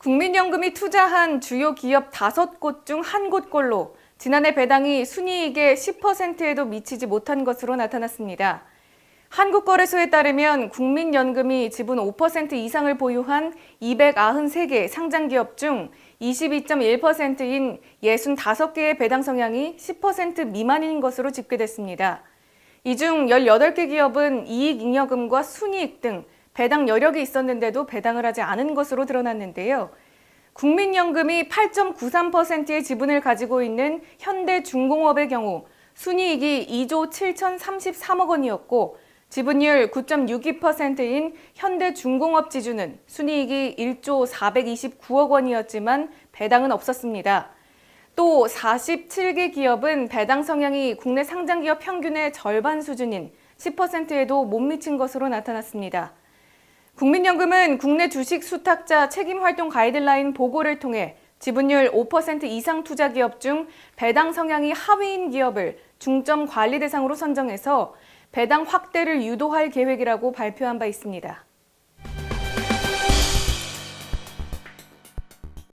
국민연금이 투자한 주요 기업 5곳 중 한 곳꼴로 지난해 배당이 순이익의 10%에도 미치지 못한 것으로 나타났습니다. 한국거래소에 따르면 국민연금이 지분 5% 이상을 보유한 293개 상장기업 중 22.1%인 65개의 배당 성향이 10% 미만인 것으로 집계됐습니다. 이 중 18개 기업은 이익 잉여금과 순이익 등 배당 여력이 있었는데도 배당을 하지 않은 것으로 드러났는데요. 국민연금이 8.93%의 지분을 가지고 있는 현대중공업의 경우 순이익이 2조 7,033억 원이었고 지분율 9.62%인 현대중공업 지주는 순이익이 1조 429억 원이었지만 배당은 없었습니다. 또 47개 기업은 배당 성향이 국내 상장 기업 평균의 절반 수준인 10%에도 못 미친 것으로 나타났습니다. 국민연금은 국내 주식 수탁자 책임 활동 가이드라인 보고를 통해 지분율 5% 이상 투자 기업 중 배당 성향이 하위인 기업을 중점 관리 대상으로 선정해서 배당 확대를 유도할 계획이라고 발표한 바 있습니다.